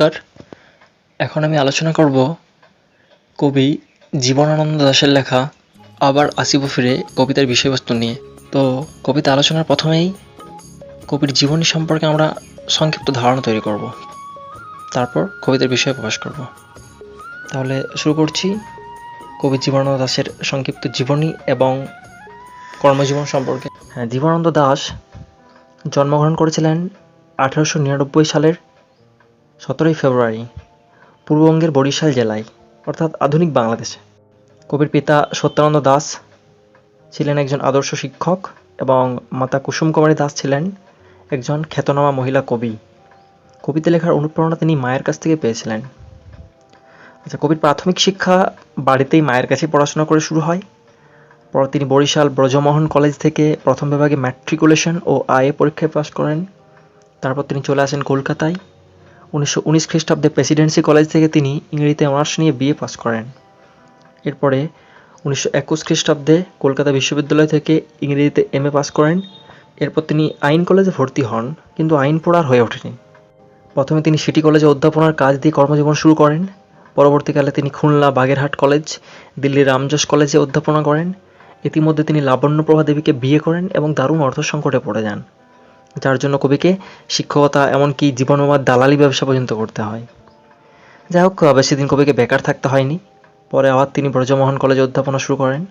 নমস্কার। এখন আমি আলোচনা করব কবি জীবনানন্দ দাশের লেখা আবার আসিব ফিরে কবিতার বিষয়বস্তু নিয়ে। তো কবিতা আলোচনার প্রথমেই কবির জীবনী সম্পর্কে আমরা সংক্ষিপ্ত ধারণা তৈরি করব। তারপর কবিতার বিষয়ে প্রকাশ করব। তাহলে শুরু করছি। কবি জীবনানন্দ দাশের সংক্ষিপ্ত জীবনী এবং কর্মজীবন সম্পর্কে। হ্যাঁ জীবনানন্দ দাস জন্মগ্রহণ করেছিলেন আঠারোশো নিরানব্বই সালের সতেরোই ফেব্রুয়ারি, পূর্ববঙ্গের বরিশাল জেলায়, অর্থাৎ আধুনিক বাংলাদেশে। কবির পিতা সত্যানন্দ দাস ছিলেন একজন আদর্শ শিক্ষক এবং মাতা কুসুম কুমারী দাস ছিলেন একজন খ্যাতনামা মহিলা কবি। কবিতা লেখার অনুপ্রেরণা তিনি মায়ের কাছ থেকে পেয়েছিলেন। আচ্ছা কবির প্রাথমিক শিক্ষা বাড়িতেই মায়ের কাছে পড়াশোনা করে শুরু হয়। পর তিনি বরিশাল ব্রজমোহন কলেজ থেকে প্রথম বিভাগে ম্যাট্রিকুলেশন ও আইএ পরীক্ষায় পাশ করেন। তারপর তিনি চলে আসেন কলকাতায়। উনিশশো উনিশ খ্রিস্টাব্দে প্রেসিডেন্সি কলেজ থেকে তিনি ইংরেজিতে অনার্স নিয়ে বিএ পাস করেন। এরপরে উনিশশো একুশ খ্রিস্টাব্দে কলকাতা বিশ্ববিদ্যালয় থেকে ইংরেজিতে এমএ পাস করেন। এরপর তিনি আইন কলেজে ভর্তি হন, কিন্তু আইন পড়ার হয়ে ওঠেনি। প্রথমে তিনি সিটি কলেজে অধ্যাপনার কাজ দিয়ে কর্মজীবন শুরু করেন। পরবর্তীকালে তিনি খুলনা বাগেরহাট কলেজ, দিল্লির রামজোস কলেজে অধ্যাপনা করেন। ইতিমধ্যে তিনি লাবণ্যপ্রভা দেবীকে বিয়ে করেন এবং দারুণ অর্থ সংকটে পড়ে যান। যার জন্য কবিকে শিক্ষকতা এমনকি জীবনমার দালালি ব্যবসা পর্যন্ত করতে হয়। যাই হোক বেশি দিন কবিকে বেকার থাকতে হয়নি। পরে আবার তিনি ব্রজমোহন কলেজে অধ্যাপনা শুরু করেন।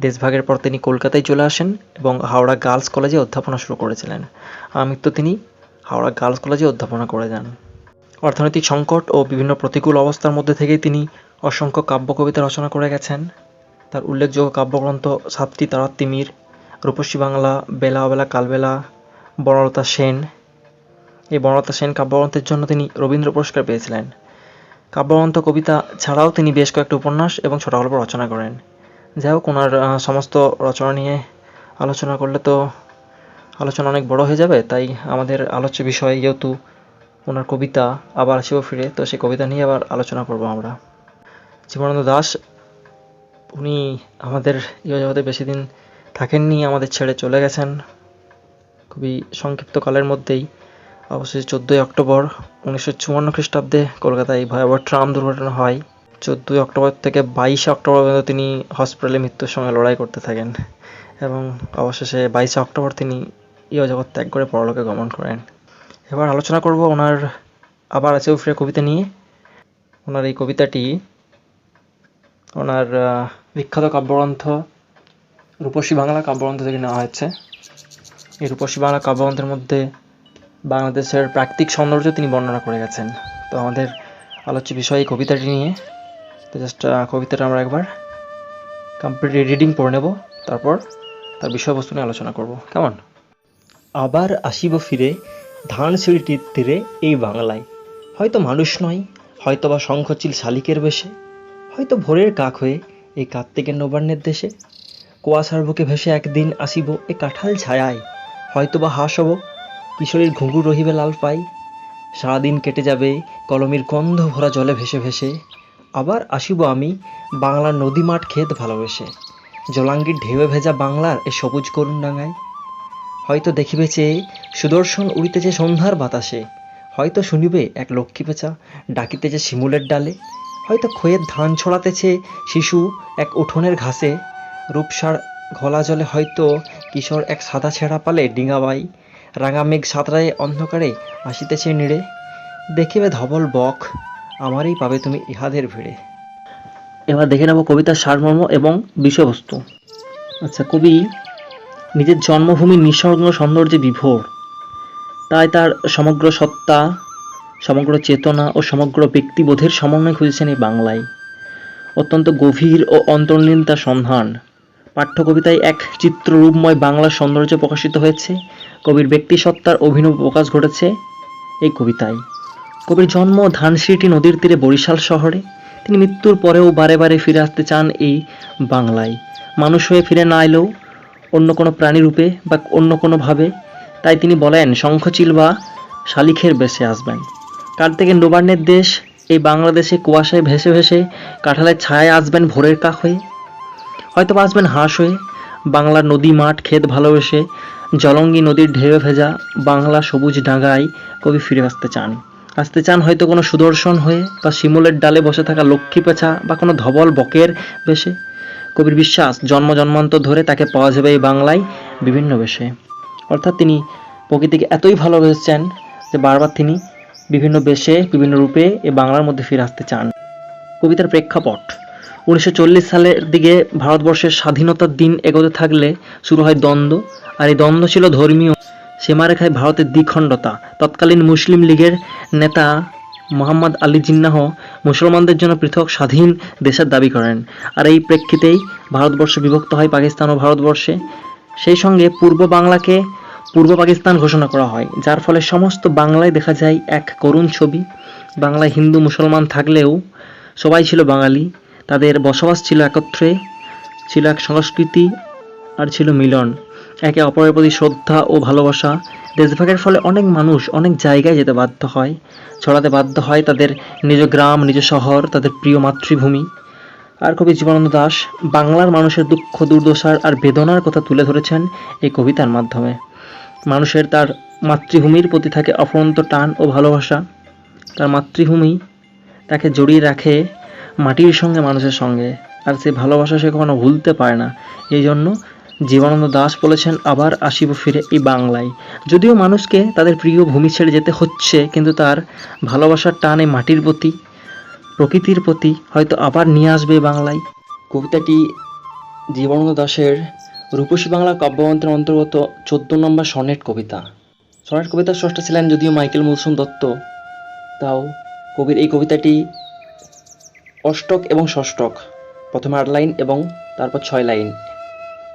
দেশভাগের পর তিনি কলকাতায় চলে আসেন এবং হাওড়া গার্লস কলেজে অধ্যাপনা শুরু করেছিলেন। আমৃত্যু তিনি হাওড়া গার্লস কলেজে অধ্যাপনা করে যান। অর্থনৈতিক সংকট ও বিভিন্ন প্রতিকূল অবস্থার মধ্যে থেকেই তিনি অসংখ্য কাব্য কবিতা রচনা করে গেছেন। তার উল্লেখযোগ্য কাব্যগ্রন্থ সাতটি তারার তিমির রূপসী বাংলা, বেলা অবেলা কালবেলা বনলতা সেন। এই বনলতা সেন কাব্যগ্রন্থের জন্য তিনি রবীন্দ্র পুরস্কার পেয়েছিলেন। কাব্যগ্রন্থ, কবিতা ছাড়াও তিনি বেশ কয়েকটি উপন্যাস এবং ছোট গল্প রচনা করেন। যাই হোক, ওনার সমস্ত রচনা নিয়ে আলোচনা করলে তো আলোচনা অনেক বড় হয়ে যাবে, তাই আমাদের আলোচ্য বিষয় যেহেতু ওনার কবিতা আবার আসিব ফিরে, তো সেই কবিতা নিয়ে আবার আলোচনা করব আমরা। জীবনানন্দ দাস, উনি আমাদের জগতে বেশি দিন থাকেননি, আমাদের ছেড়ে চলে গেছেন। খুবই সংক্ষিপ্ত কালের মধ্যেই। অবশেষে চোদ্দোই অক্টোবর উনিশশো চুয়ান্ন খ্রিস্টাব্দে কলকাতায় ভয়াবহ ট্রাম দুর্ঘটনা হয়। চোদ্দোই অক্টোবর থেকে বাইশে অক্টোবর পর্যন্ত তিনি হসপিটালে মৃত্যুর সঙ্গে লড়াই করতে থাকেন এবং অবশেষে বাইশে অক্টোবর তিনি ইহ জগৎ ত্যাগ করে পরলোকে গমন করেন। এবার আলোচনা করব ওনার আবার আছে উফরে কবিতা নিয়ে। ওনার এই কবিতাটি ওনার বিখ্যাত কাব্যগ্রন্থ রূপসী বাংলা কাব্যগ্রন্থ থেকে নেওয়া হয়েছে। রূপসী বাংলা কাব্যগ্রন্থের মধ্যে বাংলাদেশের প্রাকৃতিক সৌন্দর্য তিনি বর্ণনা করে গেছেন। তো আমাদের আলোচ্য বিষয় এই কবিতাটি নিয়ে। তো জাস্ট কবিতাটা আমরা একবার কমপ্লিট রিডিং পড়ে নেব। তারপর তার বিষয়বস্তু নিয়ে আলোচনা করব। কেমন? আবার আসিব ফিরে ধান সিঁড়িটির তীরে এই বাংলায়। হয়তো মানুষ নয় হয়তো বা শঙ্খচিল শালিকের বেশে, হয়তো ভোরের কাক হয়ে এই কার্তিকের নবান্নের দেশে। কুয়াশার বুকে ভেসে একদিন আসিব এ কাঁঠাল ছায়ায়। হয়তো বা হাস হব। কিশোরীর ঘুঘু রহিবে লাল পাই। সারাদিন কেটে যাবে কলমের গন্ধ ভরা জলে ভেসে ভেসে। আবার আসিব আমি বাংলার নদী মাঠ ক্ষেত ভালোবেসে। জলাঙ্গির ঢেউয়ে ভেজা বাংলার এ সবুজ করুণ ডাঙায় হয়তো দেখিবে চেয়ে সুদর্শন উড়িতেছে সন্ধ্যার বাতাসে। হয়তো শুনিবে এক লক্ষ্মী পেঁচা ডাকিতেছে শিমুলের ডালে। হয়তো খয়ের ধান ছড়াতেছে শিশু এক উঠোনের ঘাসে। রূপসার ঘোলা জলে হয়তো কিশোর এক সাদা ছেঁড়া পালে ডিঙাবাই, রাঙা মেঘ সাঁতরায় অন্ধকারে আসিতেছে নিড়ে। দেখিবে ধবল বক, আমারই পাবে তুমি ইহাদের ভিড়ে। এবার দেখে নেব কবিতার সারমর্ম এবং বিষয়বস্তু। আচ্ছা কবি নিজের জন্মভূমি নিঃসর্গ সৌন্দর্যে বিভোর। তাই তার সমগ্র সত্তা, সমগ্র চেতনা ও সমগ্র ব্যক্তিবোধের সমন্বয় খুঁজেছেন এই বাংলায়। অত্যন্ত গভীর ও অন্তর্লীন তার সন্ধান। পাঠ্য কবিতায় এক চিত্ররূপময় বাংলার সৌন্দর্য প্রকাশিত হয়েছে। কবির ব্যক্তিসত্তার অভিনব প্রকাশ ঘটেছে এই কবিতায়। কবির জন্ম ধানসিঁড়িটি নদীর তীরে বরিশাল শহরে। তিনি মৃত্যুর পরেও বারে বারে ফিরে আসতে চান এই বাংলায়। মানুষ হয়ে ফিরে না এলেও অন্য কোনো প্রাণী রূপে বা অন্য কোনোভাবে তাই তিনি বলেন শঙ্খচিল বা শালিখের বেশে আসবেন। কার্তিকের নবান্নের দেশ এই বাংলাদেশে কুয়াশায় ভেসে ভেসে কাঁঠালের ছায়ায় আসবেন ভোরের কাক হয়ে। হয়তো আসবেন হাঁস হয়ে। বাংলার নদী মাঠ, ক্ষেত ভালোবেসে জলঙ্গি নদীর ঢেউ ভেজা বাংলা সবুজ ডাঙায় কবি ফিরে আসতে চান। আসতে চান হয়তো কোনো সুদর্শন হয়ে বা শিমুলের ডালে বসে থাকা লক্ষ্মী পেঁচা বা কোনো ধবল বকের বেশে। কবির বিশ্বাস, জন্ম জন্মান্তর ধরে তাকে পাওয়া যাবে এই বাংলায় বিভিন্ন বেশে। অর্থাৎ তিনি প্রকৃতিকে এতই ভালোবেসেছেন যে বারবার তিনি বিভিন্ন বেশে, বিভিন্ন রূপে এ বাংলার মধ্যে ফিরে আসতে চান। কবিতার প্রেক্ষাপট। উনিশশো চল্লিশ সালের দিকে ভারতবর্ষের স্বাধীনতার দিন এগোতে থাকলে শুরু হয় দ্বন্দ্ব। আর এই দ্বন্দ্ব ছিল ধর্মীয় সীমারেখায় ভারতের দ্বিখণ্ডতা। তৎকালীন মুসলিম লীগের নেতা মোহাম্মদ আলী জিন্নাহ মুসলমানদের জন্য পৃথক স্বাধীন দেশের দাবি করেন। আর এই প্রেক্ষিতেই ভারতবর্ষ বিভক্ত হয় পাকিস্তান ও ভারতবর্ষে। সেই সঙ্গে পূর্ব বাংলাকে পূর্ব পাকিস্তান ঘোষণা করা হয়, যার ফলে সমস্ত বাংলায় দেখা যায় এক করুণ ছবি। বাংলায় হিন্দু মুসলমান থাকলেও সবাই ছিল বাঙালি। তাদের বসবাস ছিল একত্রে, ছিল এক সংস্কৃতি আর ছিল মিলন। একে অপরের প্রতি শ্রদ্ধা ও ভালোবাসা। দেশভাগের ফলে অনেক মানুষ অনেক জায়গায় যেতে বাধ্য হয়, ছড়াতে বাধ্য হয় তাদের নিজ গ্রাম, নিজ শহর, তাদের প্রিয় মাতৃভূমি। আর কবি জীবনানন্দ দাশ বাংলার মানুষের দুঃখ, দুর্দশার আর বেদনার কথা তুলে ধরেছেন এই কবিতার মাধ্যমে। মানুষের তার মাতৃভূমির প্রতি থাকে অফরন্ত টান ও ভালোবাসা। তার মাতৃভূমি তাকে জড়িয়ে রাখে মাটির সঙ্গে মানুষের সঙ্গে, আর সেই ভালোবাসা সে কখনো ভুলতে পারে না। এই জন্য জীবনানন্দ দাস বলেছেন, আবার আসিব ফিরে এই বাংলায়। যদিও মানুষকে তাদের প্রিয় ভূমি ছেড়ে যেতে হচ্ছে, কিন্তু তার ভালোবাসার টান মাটির প্রতি, প্রকৃতির প্রতি হয়তো আবার নিয়ে আসবে বাংলায়। কবিতাটি জীবনানন্দ দাসের রূপসী বাংলা কাব্যগ্রন্থের অন্তর্গত চোদ্দ নম্বর সনেট কবিতা। সনেট কবিতার স্রষ্টা ছিলেন যদিও মাইকেল মধুসূদন দত্ত, তাও কবির এই কবিতাটি অষ্টক এবং ষষ্ঠক। প্রথমে আট লাইন এবং তারপর ছয় লাইন।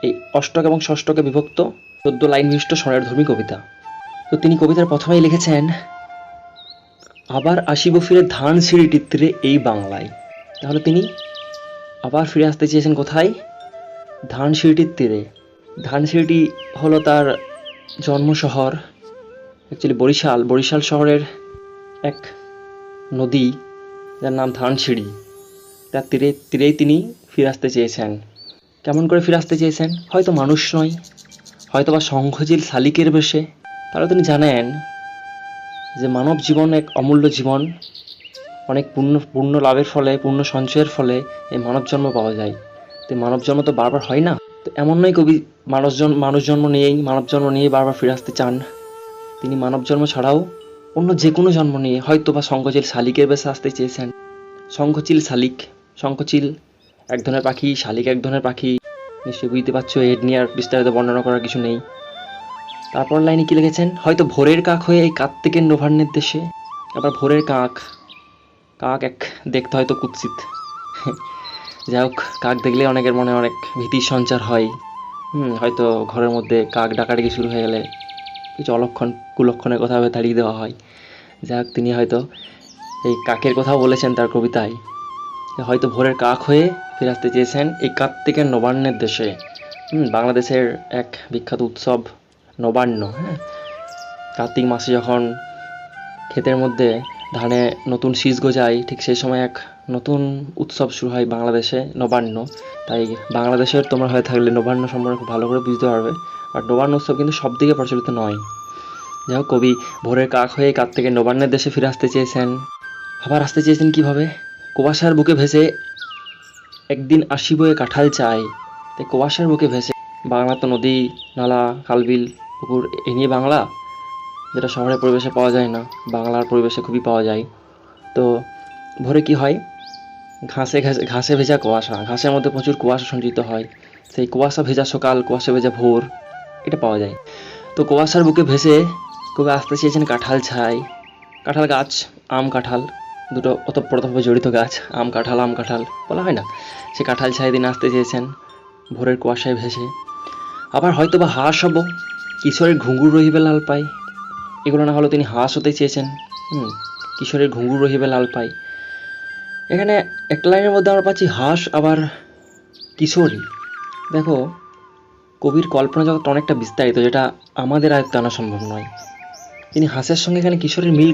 এই অষ্টক এবং ষষ্ঠকে বিভক্ত চোদ্দ লাইন বিশিষ্ট স্বরেরধর্মী কবিতা। তো তিনি কবিতার প্রথমেই লিখেছেন, আবার আসিব ফিরে ধান সিঁড়িটির তীরে এই বাংলায়। তাহলে তিনি আবার ফিরে আসতে চেয়েছেন কোথায়? ধান সিঁড়িটির তীরে ধান সিঁড়িটি হলো তার জন্ম শহর অ্যাকচুয়ালি বরিশাল। বরিশাল শহরের এক নদী যার নাম ধানসিঁড়ি তার তীরে, তীরেই তিনি ফিরে আসতে চেয়েছেন। কেমন করে ফিরে আসতে চেয়েছেন? হয়তো মানুষ নয়। হয়তো বা শঙ্খচিল শালিকের বেশে। তাহলে তিনি জানেন যে মানব জীবন এক অমূল্য জীবন। অনেক পুণ্য পুণ্য লাভের ফলে, পুণ্য সঞ্চয়ের ফলে এই মানব জন্ম পাওয়া যায়। তো মানব জন্ম তো বারবার হয় না? তো এমন নয় কবি মানুষজন মানুষ জন্ম নিয়েই, মানব জন্ম নিয়েই বারবার ফিরে আসতে চান। তিনি মানব জন্ম ছাড়াও অন্য যে কোনো জন্ম নিয়ে হয়তো বা শঙ্খচিল শালিকের বেশে আসতে চেয়েছেন। শঙ্খচিল শালিক। শঙ্খচিল, এক ধরনের পাখি, শালিক এক ধরনের পাখি। নিশ্চয়ই বুঝতে পারছ এর নিয়ে আর বিস্তারিত বর্ণনা করার কিছু নেই। তারপর লাইনে কি লিখেছেন? হয়তো ভোরের কাক হয়ে এই কার্তিকের নভান্নের দেশে আবার ভোরের কাক। কাক এক দেখতে হয়তো কুৎসিত। যাই হোক, কাক দেখলে অনেকের মনে অনেক ভীতির সঞ্চার হয়। হুম, হয়তো ঘরের মধ্যে কাক ডাকাডাকি শুরু হয়ে গেলে কিছু অলক্ষণ, কুলক্ষণের কথা তাড়িয়ে দেওয়া হয়। যাই হোক, তিনি হয়তো এই কাকের কথাও বলেছেন তার কবিতায়। হয়তো ভোরের কাক হয়ে ফিরে আসতে চেয়েছেন এই কার্তিকের নবান্নের দেশে। বাংলাদেশের এক বিখ্যাত উৎসব নবান্ন হ্যাঁ? কার্তিক মাসে যখন ক্ষেতের মধ্যে ধানে নতুন শীষ গজায়, ঠিক সেই সময় এক নতুন উৎসব শুরু হয় বাংলাদেশে, নবান্ন। তাই বাংলাদেশের তোমরা হয়ে থাকলে নবান্ন সম্পর্কে খুব ভালো করে বুঝতে পারবে। আর নবান্ন উৎসব কিন্তু সব দিকে প্রচলিত নয়। যাই হোক, কবি, ভোরের কাক হয়ে কার্তিকের নবান্নের দেশে ফিরে আসতে চেয়েছেন। আবার আসতে চেয়েছেন কীভাবে? কুয়াশার বুকে ভেসে একদিন আসিব এ কাঁঠাল চাই। তাই কুয়াশার বুকে ভেসে বাংলা তো নদী, নালা, খালবিল, পুকুর, এ নিয়ে বাংলা? যেটা শহরের পরিবেশে পাওয়া যায় না, বাংলার পরিবেশে খুবই পাওয়া যায়। তো ভোরে কি হয়? ঘাসে ঘাসে ঘাসে ভেজা কুয়াশা, ঘাসের মধ্যে প্রচুর কুয়াশা সঞ্চিত হয়। সেই কুয়াশা ভেজা সকাল, কুয়াশা ভেজা ভোর, এটা পাওয়া যায়। তো কুয়াশার বুকে ভেসে কবি আসতে চেয়েছেন কাঁঠাল ছাই। কাঁঠাল গাছ, আম কাঁঠাল। দুটো ওতপ্রোতভাবে জড়িত গাছ, আম কাঁঠাল আম কাঁঠাল, বলা হয় না। সে কাঁঠাল ছাই দিন আসতে চেয়েছেন, ভোরের কুয়াশায় ভেসে। আবার হয়তো বা হাঁস হব, কিশোরের ঘুঙুর রহিবে লাল পাই। এগুলো না হলেও তিনি হাঁস হতে চেয়েছেন। হুম, কিশোরের ঘুঙুর রহিবে লাল পাই। এখানে একটা লাইনের মধ্যে আমরা পাচ্ছি হাঁস, আবার কিশোরী। দেখো, কবির কল্পনা জগৎ অনেকটা বিস্তারিত, যেটা আমাদের আয়ত্তে আনা সম্ভব নয়। তিনি হাঁসের সঙ্গে এখানে কিশোরের মিল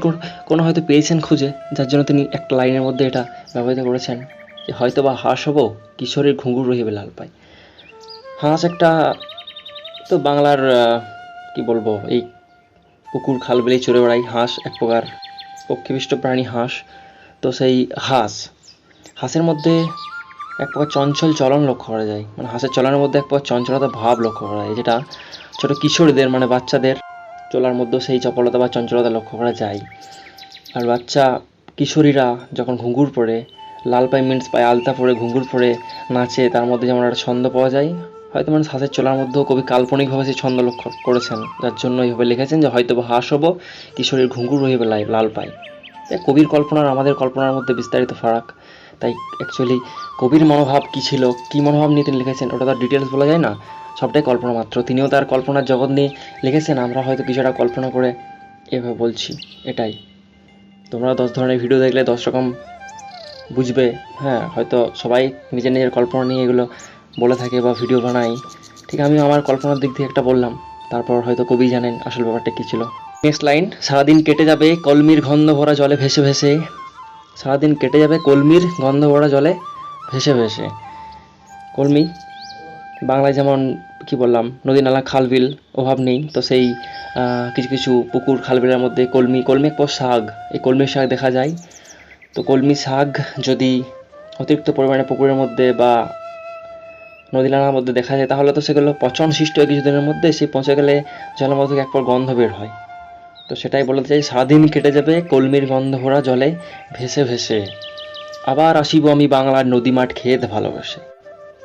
কোনো হয়তো পেয়েছেন খুঁজে, যার জন্য তিনি একটা লাইনের মধ্যে এটা ব্যবহৃত করেছেন, যে হয়তো বা হাঁস হব, কিশোরের ঘুঙুর রহিবে লাল পাই হাঁস একটা তো বাংলার কি বলব, এই পুকুর খাল বিলেই চড়ে বেড়াই, হাঁস এক প্রকার পক্ষীবিষ্ট প্রাণী হাঁস, তো সেই হাঁস, হাঁসের মধ্যে এক প্রকার চঞ্চল চলন লক্ষ্য করা যায় মানে হাঁসের চলনের মধ্যে এক প্রকার চঞ্চলতা ভাব লক্ষ্য করা যায়, যেটা ছোটো কিশোরীদের মানে বাচ্চাদের চলার মধ্যেও সেই চপলতা বা চঞ্চলতা লক্ষ্য করা যায়। আর বাচ্চা, কিশোরীরা যখন ঘুঙুর পরে, লাল পাই মিন্স পায়ে আলতা পরে ঘুঙুর পরে নাচে, তার মধ্যে যেমন একটা ছন্দ পাওয়া যায়, হয়তো মানে হাঁসের চলার মধ্যেও কবি কাল্পনিকভাবে সেই ছন্দ লক্ষ্য করেছেন, যার জন্য এইভাবে লিখেছেন যে হয়তো বা হাঁস হব কিশোরীর ঘুঙুর হইবে লাল পাই তাই কবির কল্পনার, আমাদের কল্পনার মধ্যে বিস্তারিত ফারাক। তাই অ্যাকচুয়ালি কবির মনোভাব কী ছিল, কী মনোভাব নিয়ে তিনি লিখেছেন, ওটা তো ডিটেলস বলা যায় না। সবটাই কল্পনা মাত্র। তিনিও তার কল্পনার জগৎ নিয়ে লিখেছেন, আমরা হয়তো কিছুটা কল্পনা করে এভাবে বলছি, এটাই। তোমরা দশ ধরনের ভিডিও দেখলে দশ রকম বুঝবে হ্যাঁ হয়তো সবাই নিজের নিজের কল্পনা নিয়ে এগুলো বলে থাকে বা ভিডিও বানাই ঠিক আমি আমার কল্পনার দিক থেকে একটা বললাম, তারপর হয়তো কবি জানেন আসল ব্যাপারটা কী ছিল। নেক্সট লাইন সারাদিন কেটে যাবে কলমির গন্ধ ভরা জলে ভেসে ভেসে। সারাদিন কেটে যাবে কলমির গন্ধ ভরা জলে ভেসে ভেসে। কলমি, বাংলায় যেমন কি বললাম, নদী, নালা খাল বিল অভাব নেই। তো সেই কিছু কিছু পুকুর খাল বিলের মধ্যে কলমি কলমি পর শাক এই কলমি শাক দেখা যায়। তো কলমি শাক যদি অতিরিক্ত পরিমাণে পুকুরের মধ্যে বা নদী, নালার মধ্যে দেখা যায়, তাহলে তো সেগুলো পচন সৃষ্টি হয় কিছুদিনের মধ্যে। সেই পচে গেলে জলের মধ্যে পর গন্ধ বের হয়। তো সেটাই বলতে চাই, সারাদিন কেটে যাবে, কলমির গন্ধ ভরা জলে ভেসে ভেসে। আবার আসিব আমি বাংলার নদী মাঠ খেত ভালোবেসে।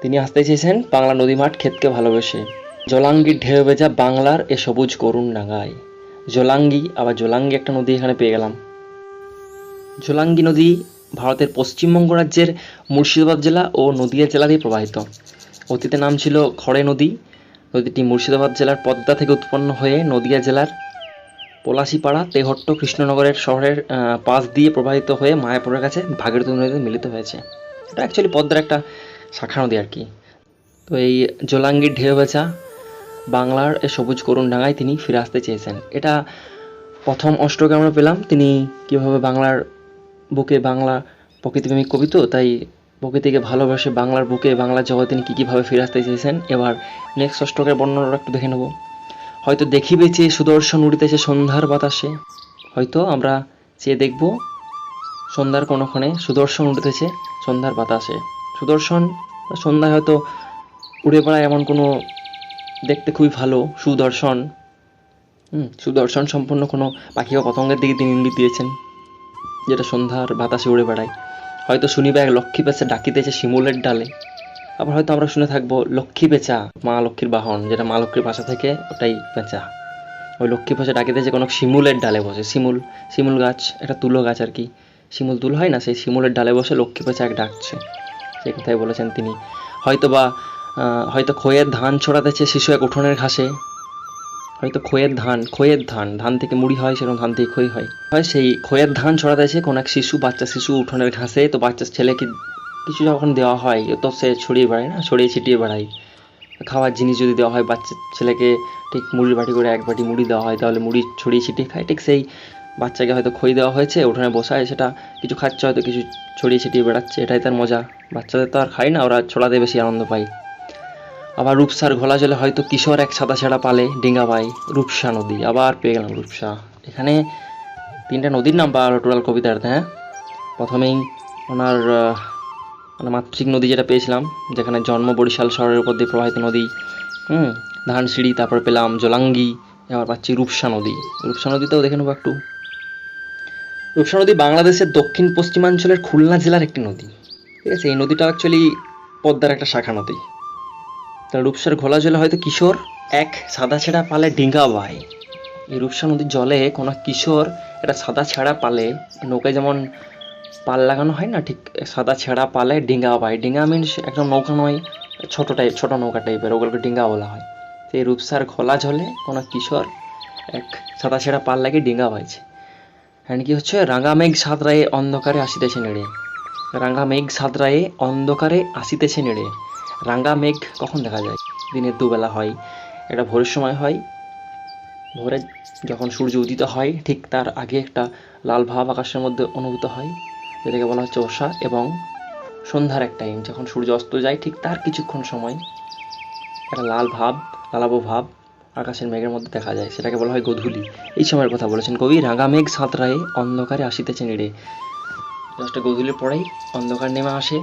তিনি আসতে চেয়েছেন, বাংলা নদী মাঠ ক্ষেতকে ভালোবেসে। জলাঙ্গির ঢেউ ভেজা বাংলার এ সবুজ করুণ ডাঙায় জলাঙ্গি, আবার জলাঙ্গি একটা নদী এখানে পেয়ে গেলাম। জলাঙ্গি নদী ভারতের পশ্চিমবঙ্গ রাজ্যের মুর্শিদাবাদ জেলা ও নদিয়া জেলা দিয়ে প্রবাহিত। অতীতে নাম ছিল খড়ে নদী। নদীটি মুর্শিদাবাদ জেলার পদ্মা থেকে উৎপন্ন হয়ে নদিয়া জেলার পলাশিপাড়া, তেহট্ট, কৃষ্ণনগরের শহরের পাশ দিয়ে প্রবাহিত হয়ে মায়াপুরের কাছে ভাগীরথী নদীতে মিলিত হয়েছে। এটা অ্যাকচুয়ালি পদ্মার একটা শাখা নদী আর কি। তো এই জোলাঙ্গির ঢেউ বেচা বাংলার সবুজ করুণ ডাঙায় তিনি ফিরে আসতে চেয়েছেন। এটা প্রথম অষ্টকে আমরা পেলাম। তিনি কীভাবে বাংলার বুকে বাংলা প্রকৃতিপ্রেমিক কবি তো তাই প্রকৃতিকে ভালোবাসে বাংলার বুকে বাংলার জগতে তিনি কী কীভাবে ফিরে আসতে চেয়েছেন? এবার নেক্সট অষ্টকের বর্ণনাটা একটু দেখে নেব। হয়তো দেখিবে চেয়ে সুদর্শন উড়িতেছে সন্ধ্যার বাতাসে, হয়তো আমরা চেয়ে দেখব সন্ধ্যার কোনোক্ষণে সুদর্শন উঠতেছে সন্ধ্যার বাতাসে। সুদর্শন, সন্ধ্যায় হয়তো উড়ে বেড়ায় এমন কোনো দেখতে খুবই ভালো সুদর্শন। হুম, সুদর্শন সম্পন্ন কোনো পাখি বা পতঙ্গের দিকে তিনি ইঙ্গিত দিয়েছেন, যেটা সন্ধ্যার বাতাসে উড়ে বেড়ায়। হয়তো শুনিবে এক লক্ষ্মী পেঁচা ডাকিতেছে শিমুলের ডালে। আবার হয়তো আমরা শুনে থাকব, লক্ষ্মী পেঁচা, মা লক্ষ্মীর বাহন, যেটা মা লক্ষ্মীর ভাষা থেকে ওটাই পেঁচা। ওই লক্ষ্মী পেঁচা ডাকিতেছে কোনো শিমুলের ডালে বসে। শিমুল শিমুল গাছ, একটা তুলো গাছ আর কি। শিমুল তুলো হয় না, সেই শিমুলের ডালে বসে লক্ষ্মী পেঁচা এক ডাকছে। সেই কথাই বলেছেন তিনি। হয়তো বা হয়তো খয়ের ধান ছড়াতেছে শিশু এক উঠোনের ঘাসে। হয়তো খয়ের ধান খয়ের ধান ধান থেকে মুড়ি হয়, সেরকম ধান থেকে খই হয়। হয় সেই খয়ের ধান ছড়াতেছে কোনো এক শিশু, বাচ্চা শিশু উঠোনের ঘাসে, তো বাচ্চা ছেলেকে কিছু যখন দেওয়া হয়, তো সে ছড়িয়ে বেড়ায় না? ছড়িয়ে ছিটিয়ে বেড়ায়। খাওয়ার জিনিস যদি দেওয়া হয়, বাচ্চা ছেলেকে ঠিক মুড়ির বাটি করে এক বাটি মুড়ি দেওয়া হয়, তাহলে মুড়ি ছড়িয়ে ছিটিয়ে খায়। ঠিক সেই বাচ্চাকে হয়তো খই দেওয়া হয়েছে, উঠোনে বসায়, সেটা কিছু খাচ্ছে, হয়তো কিছু ছড়িয়ে ছিটিয়ে বেড়াচ্ছে, এটাই তার মজা। বাচ্চাদের তো আর খায় না, ওরা ছড়াতে বেশি আনন্দ পায়। আবার রূপসার ঘোলা জলে হয়তো কিশোর এক সাদা ছেঁড়া পালে ডিঙ্গা পায়, রূপসা নদী, আবার পেয়ে গেলাম রূপসা। এখানে তিনটা নদীর নাম পাওয়া টোটাল কবিতাতে হ্যাঁ? প্রথমেই ওনার মানে মাতৃক নদী যেটা পেয়েছিলাম, যেখানে জন্ম বরিশাল শহরের উপর দিয়ে প্রবাহিত নদী, হুম? ধানসিঁড়ি, তারপর পেলাম জলাঙ্গি, এবার পাচ্ছি রূপসা নদী। রূপসা নদীতেও দেখে নেব একটু। রূপসা নদী বাংলাদেশের দক্ষিণ পশ্চিমাঞ্চলের খুলনা জেলার একটি নদী। ঠিক আছে, এই নদীটা অ্যাকচুয়ালি পদ্মার একটা শাখা নদী। তা রূপসার ঘোলা জলে হয়তো কিশোর এক সাদা ছেঁড়া পালে ডিঙ্গা বায় এই রূপসা নদীর জলে কোনো কিশোর একটা সাদা ছেঁড়া পালে, নৌকায় যেমন পাল লাগানো হয় না, ঠিক সাদা ছেঁড়া পালে ডিঙ্গা বায় ডিঙ্গা মিনস একদম নৌকা নয়, ছোটো টাইপ ছোটো নৌকা টাইপের ওগুলোকে ডিঙ্গা বলা হয়। সেই রূপসার খোলা জলে কোনো কিশোর এক সাদা ছেঁড়া পাল লাগিয়ে ডিঙ্গা বাইছে। হ্যান্ড কি হচ্ছে রাঙা মেঘ সাঁতরায়ে অন্ধকারে আসিতেছে নেড়ে। রাঙা মেঘ সাঁতরায়ে অন্ধকারে আসিতেছে নেড়ে। রাঙা মেঘ কখন দেখা যায়? দিনের দুবেলা হয়, এটা ভোরের সময় হয়। ভোরে যখন সূর্য উদিত হয়, ঠিক তার আগে একটা লাল ভাব আকাশের মধ্যে অনুভূত হয়, যেটাকে বলা হচ্ছে ওষা এবং সন্ধ্যার এক টাইম যখন সূর্য অস্ত যায়, ঠিক তার কিছুক্ষণ সময়। একটা লাল ভাব, লালাবো ভাব আকাশের মেঘের মধ্যে দেখা যায়। সেটাকে বলা হয় গোধূলি। এই সময়ের কথা বলেছেন কবি রাঙা মেঘ সাঁতরায়ে অন্ধকারে আসিতেছে নিড়ে। জাস্ট গোধূলির পরেই অন্ধকার নেমে আসে।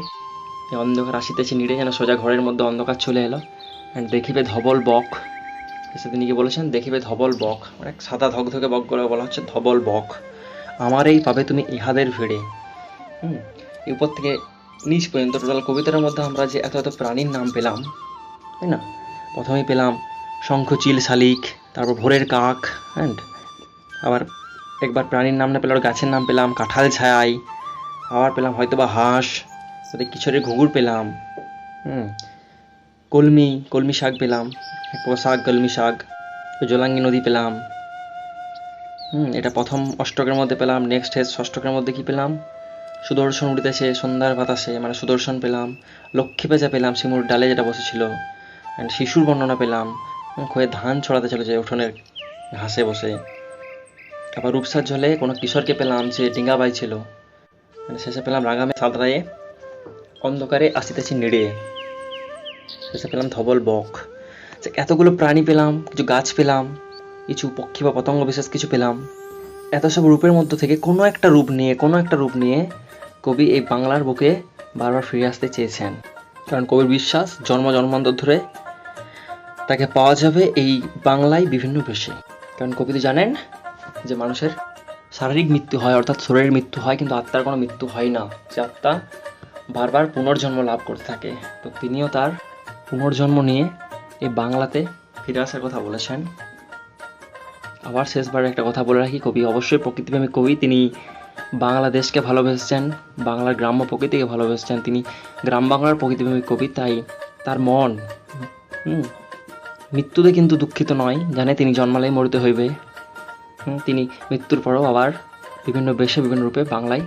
অন্ধকার আসিতেছে নিড়ে যেন সোজা ঘরের মধ্যে অন্ধকার চলে এলো। অ্যান্ড দেখিবে ধবল বক। এসে তিনি কি বলেছেন, দেখিবে ধবল বক। অনেক সাদা ধকধকে বক করে বলা হচ্ছে, ধবল বক। আমার এই পাবে তুমি ইহাদের ভিড়ে। হুম উপর থেকে নিচ পর্যন্ত টোটাল কবিতার মধ্যে আমরা যে এত এত প্রাণীর নাম পেলাম, তাই না? প্রথমেই পেলাম শঙ্খচিল শালিক, তারপর ভোরের কাক অ্যান্ড আবার একবার প্রাণীর নাম না পেলাম গাছের নাম পেলাম, কাঁঠাল ছায়াই আবার পেলাম হয়তো বা হাঁস, তাতে কিশোরের ঘুঘুর পেলাম, হুম, কলমি কলমি শাক পেলাম শাক, কলমি শাক জলাঙ্গি নদী পেলাম, হুম, এটা প্রথম অষ্টকের মধ্যে পেলাম নেক্সট হেস ষষ্ঠকের মধ্যে কি পেলাম? সুদর্শন উড়িতেছে সন্ধ্যার বাতাসে মানে সুদর্শন পেলাম, লক্ষ্মী পেঁচা পেলাম শিমুর ডালে যেটা বসেছিল অ্যান্ড শিশুর বর্ণনা পেলাম খয়ে ধান ছড়াতে চলে চলেছে উঠোনের ঘাসে বসে। আবার রূপসার ঝলে কোনো কিশোরকে পেলাম, সে ডিঙ্গা বাইছিল and শেষে পেলাম রাগামে সাঁতরায়ে, অন্ধকারে আসিতেছি নেড়ে। শেষে পেলাম ধবল বক। এতগুলো প্রাণী পেলাম, কিছু গাছ পেলাম, কিছু পক্ষী বা পতঙ্গ বিশেষ কিছু পেলাম। এত সব রূপের মধ্য থেকে কোনো একটা রূপ নিয়ে, কোনো একটা রূপ নিয়ে কবি এই বাংলার বুকে বারবার ফিরে আসতে চেয়েছেন। কারণ কবির বিশ্বাস, জন্ম জন্মান্তর ধরে তাকে পাওয়া যাবে এই বাংলায় বিভিন্ন বেশে। কারণ কবি তো জানেন যে মানুষের শারীরিক মৃত্যু হয় অর্থাৎ শরীরের মৃত্যু হয় কিন্তু আত্মার কোনো মৃত্যু হয় না। যে আত্মা বারবার পুনর্জন্ম লাভ করতে থাকে তো তিনিও তার পুনর্জন্ম নিয়ে এই বাংলাতে ফিরে আসার কথা বলেছেন। আবার শেষবার একটা কথা বলে রাখি কবি অবশ্যই প্রকৃতিপ্রেমিক কবি তিনি বাংলাদেশকে ভালোবেসেছেন বাংলার গ্রাম্য প্রকৃতিকে ভালোবেসেছেন। তিনি গ্রাম বাংলার প্রকৃতিপ্রেমিক কবি তাই তার মন হুম, মৃত্যুতে কিন্তু দুঃখিত নয়, জানে তিনি জন্মালেই মরিতে হইবে। তিনি মৃত্যুর পরও আবার বিভিন্ন বেশে বিভিন্ন রূপে বাংলায়